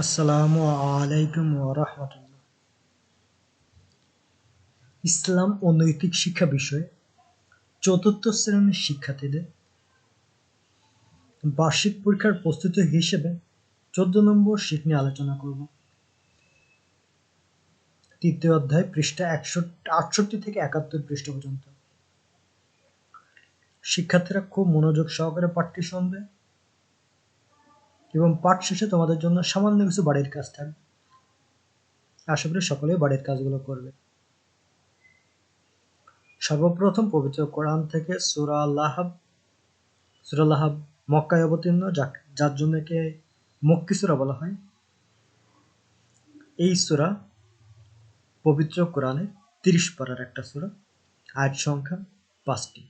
আসসালামু আলাইকুম ওরহমতুল্লাহ ইসলাম ও নৈতিক শিক্ষা বিষয়ে চতুর্থ শ্রেণির শিক্ষার্থীদের বার্ষিক পরীক্ষার প্রস্তুতি হিসেবে চোদ্দ নম্বর শীট নিয়ে আলোচনা করব। তৃতীয় অধ্যায় পৃষ্ঠা একশো আটষট্টি থেকে একাত্তর পৃষ্ঠা পর্যন্ত। শিক্ষার্থীরা খুব মনোযোগ সহকারে পাঠটি শুনবে। এবং পাঠ শেষে তোমাদের জন্য সামান্য কিছু বাড়ির কাজ থাকবে। আশা করি সকলেই বাড়ির কাজগুলো করবে। সর্বপ্রথম পবিত্র কোরআন থেকে সুরা লাহাব মক্কায় অবতীর্ণ যার জন্য একে মক্কি সুরা বলা হয়। এই সুরা পবিত্র কোরআনে তিরিশ পারার একটা সুরা, আয়াত সংখ্যা পাঁচটি।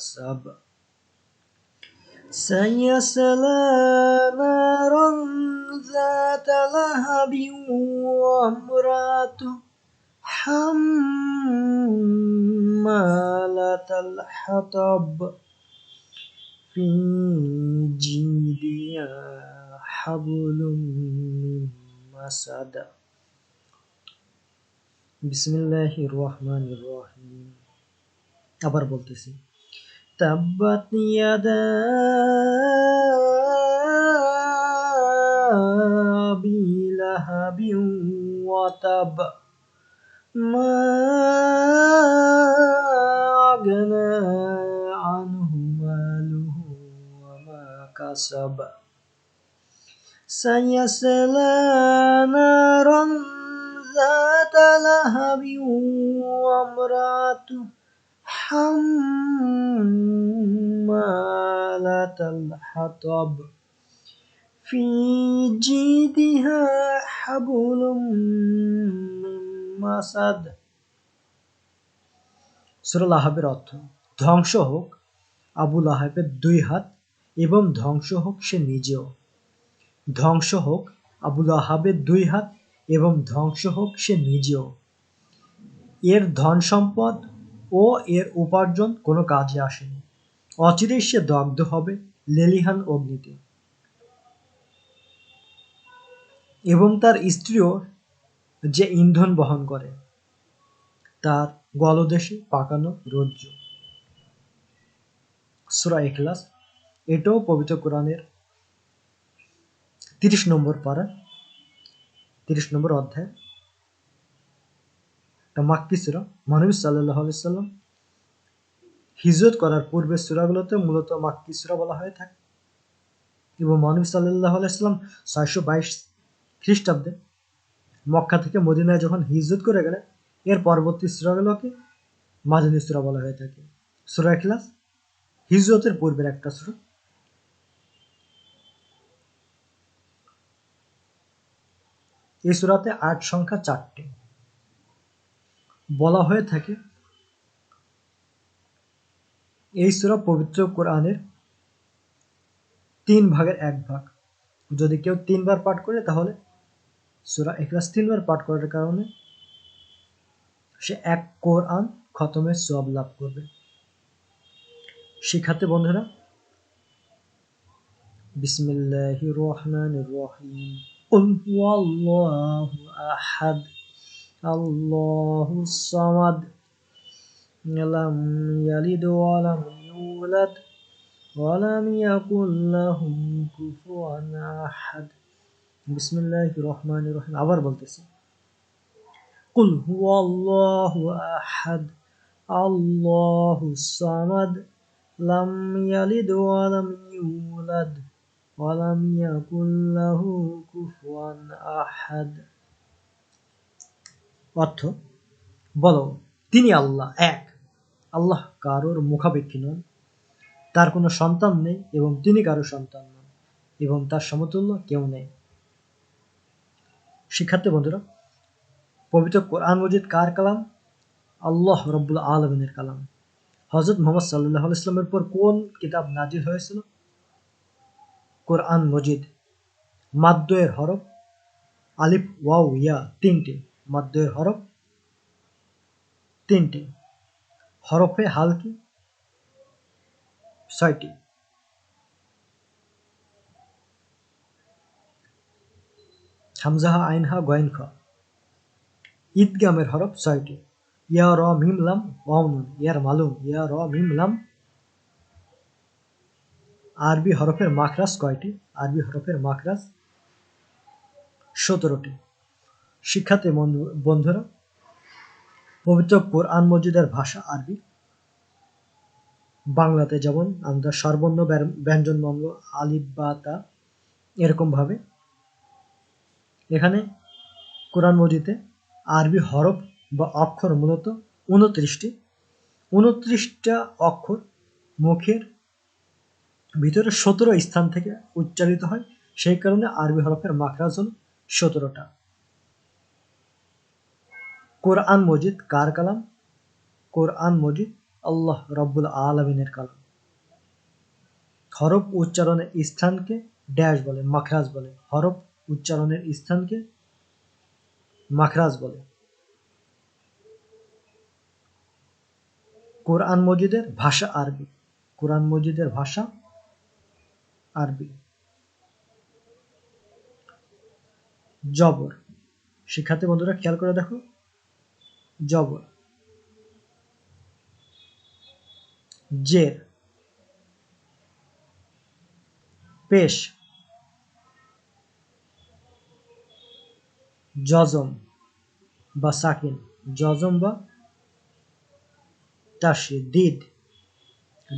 كسب سيصلى نارا ذات لهب وامرأته حمالة الحطب في جيدها حبل من مسد বিসমিল্লাহির রহমানির রহিম আবার বলতেছি تبت يدا أبي لهب وتب. ما أغنى عنه ماله وما كسب. سيسلى نارا ذات لهب وامرأته حمالة الحطب في جيدها حبل من مسد সুরা আহাবের অর্থ ধ্বংস হোক আবুল আহাবের দুই হাত এবং ধ্বংস হোক সে নিজেও ধ্বংস হোক আবুল আহাবের দুই হাত এবং ধ্বংস হোক সে নিজেও এর ধন সম্পদ ও এর উপার্জন কোনো কাজে আসেনি। অচিরেই সে দগ্ধ হবে লেলিহান অগ্নিতে। এবং তার স্ত্রীও যে ইন্ধন বহন করে, তার গলদেশে পাকানো রজ্জু সুরা এখলাস এটাও পবিত্র কোরআনের তিরিশ নম্বর পারা, তিরিশ নম্বর অধ্যায়। মাক্কি সুরা মহানবী সাল্লাহ সাল্লাম হিজরত করার পূর্বে সুরাগুলোতে মূলত মাক্কি সুরা বলা হয়ে থাকে? এবং মহানবী সাল্লাহ আলাইসাল্লাম ছয়শো বাইশ খ্রিস্টাব্দে মক্কা থেকে মদিনায় যখন হিজরত করে গেলেন, এর পরবর্তী সুরাগুলোকে মাদানী সুরা বলা হয়ে থাকে। সুরা ক্লাস হিজরতের পূর্বের একটা সুরা। এই সুরাতে আট সংখ্যা চারটি। বলা হয়ে থাকে। এই সুরা পবিত্র কোরআনের তিন ভাগের এক ভাগ। যদি কেউ তিনবার পাঠ করে, তাহলে সুরা একরাস তিনবার পাঠ করার কারণে সে এক কোরআন খতমের সব লাভ করবে। শিখাতে বন্ধুরা বিসমিল্লাহ রহমান রহিম। উল আহাদ। الله أحد الله الصمد لم يلد ولم يولد ولم يكن له كفوا أحد بسم الله الرحمن الرحيم আবার বলতেছি قل هو الله أحد الله الصمد لم يلد ولم يولد ولم يكن له كفوا أحد অর্থ, বলো, তিনি আল্লাহ, এক। আল্লাহ কারোর মুখাপেক্ষী নন। তার কোনো সন্তান নেই এবং তিনি কারও সন্তান নন, এবং তার সমতুল্য কেউ নেই। শিক্ষার্থী বন্ধুরা, পবিত্র কোরআন মজিদ কার কালাম? আল্লাহ রব্বুল আলমিনের কালাম। হজরত মোহাম্মদ সাল্লাহ ইসলামের পর কোন কিতাব নাজির হয়েছিল? কোরআন মজিদ, মাদ্দয়ের হরফ, আলিফ, ওয়াও, ইয়া তিনটি। মাদ্দয়ের হরফ তিনটি। হরফে হালকি ছয়টি। হামজাহা, আইনহা গয়েন ঈদগামের হরফ ছয়টি। ইয়া, র, মিম, লাম ওয়াউনুন ইয়ার মালুম। ইয়া, র, মিম, লাম। আরবি হরফের মাখরাজ কয়টি? আরবি হরফের মাখরাজ সতেরোটি। শিক্ষার্থী বন্ধুরা, পবিত্র কোরআন মসজিদের ভাষা আরবি। বাংলাতে যেমন আমরা সর্বর্ণ ব্যঞ্জন বঙ্গ আলিফ বা তা এরকমভাবে। এখানে কোরআন মজিদে আরবি হরফ বা অক্ষর মূলত উনত্রিশটি। উনত্রিশটা অক্ষর মুখের ভিতরে সতেরো স্থান থেকে উচ্চারিত হয়। সেই কারণে আরবি হরফের মাখরাজ হল সতেরোটা। কোরআন মজিদ কার কালাম? কোরআন মজিদ আল্লাহ রব্বুল আলমিনের কালাম। হরফ উচ্চারণের স্থানকে ড্যাশ বলে, মাখরাজ বলে। হরফ উচ্চারণের স্থানকে মাখরাজ বলে। কোরআন মজিদের ভাষা আরবি। কোরআন মজিদের ভাষা আরবি। জবর। শিক্ষার্থী বন্ধুরা, খেয়াল করে দেখো। জবর। জের। পেশ। জজম বা সাকিন। জজম বা তাসি দিদ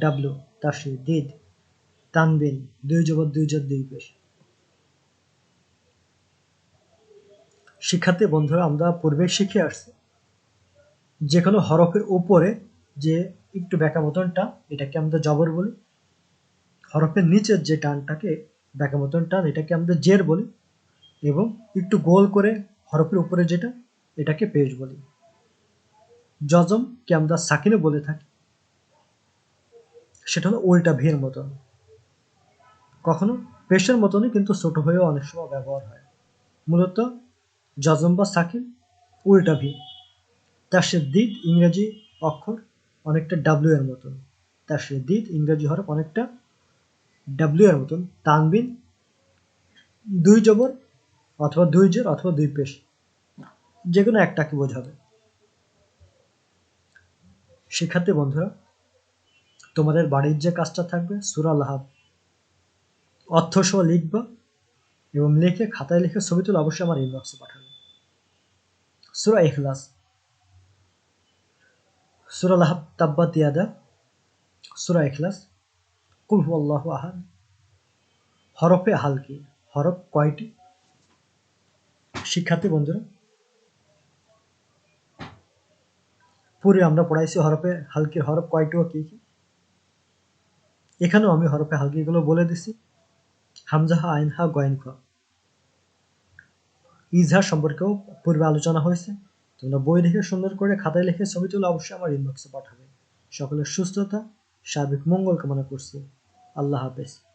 ডাব্লু তাসি দিদ তানবিন, দুই জবর, দুই জর, দুই পেশ। শিক্ষার্থী, বন্ধুরা, আমরা পূর্বে শিখে আসছি। যে কোনো হরফের উপরে যে একটু ব্যাকা মতন টান এটাকে আমরা জবর বলি। হরফের নিচের যে টানটাকে ব্যাকা মতন টান, এটাকে আমরা জের বলি এবং একটু গোল করে হরফের উপরে যেটা, এটাকে পেশ বলি। জজমকে আমরা সাকিনে বলে থাকি। সেটা হলো উল্টা ভিড় মতন। কখনো পেশের মতনই কিন্তু ছোট হয়েও অনেক সময় ব্যবহার হয়। মূলত জজম বা সাকিন উল্টা ভি তার সে দিদ ইংরেজি অক্ষর অনেকটা ডাব্লিউ এর মতন। তার সে দিদ ইংরেজি হরফ অনেকটা ডাব্লিউ এর মতন। তানবিন দুই জবর অথবা দুই জের অথবা দুই পেশ। যে কোনো একটাকে বোঝাবে। শিক্ষার্থী বন্ধুরা, তোমাদের বাড়ির যে কাজটা থাকবে, সুরা লাহাব। অর্থ সহ লিখবা এবং লিখে খাতায় লিখে ছবি তুলে অবশ্যই আমার ইনবক্সে পাঠাবে। সুরা ইখলাস। সুরা লাহাব তাব্বা তিয়াদা সুরা ইখলাস কুল আল্লাহ আহাদ হরফে হালকি হরফ কয়টি শিক্ষার্থী বন্ধুরা পূর্বে আমরা পড়াইছি হরফে হালকির হরফ কয়টি ও কি কি এখানেও আমি হরফে হালকিগুলো বলে দিছি হামজাহা আইনহা গয়েন খ ইজহার সম্পর্কেও পূর্বে আলোচনা হয়েছে তোমরা বই দেখে সুন্দর করে খাতায় লিখে ছবি তুলে অবশ্যই আমার ইনবক্সে পাঠাবে। সকলের সুস্থতা, সার্বিক মঙ্গল কামনা করছি। আল্লাহ হাফেজ।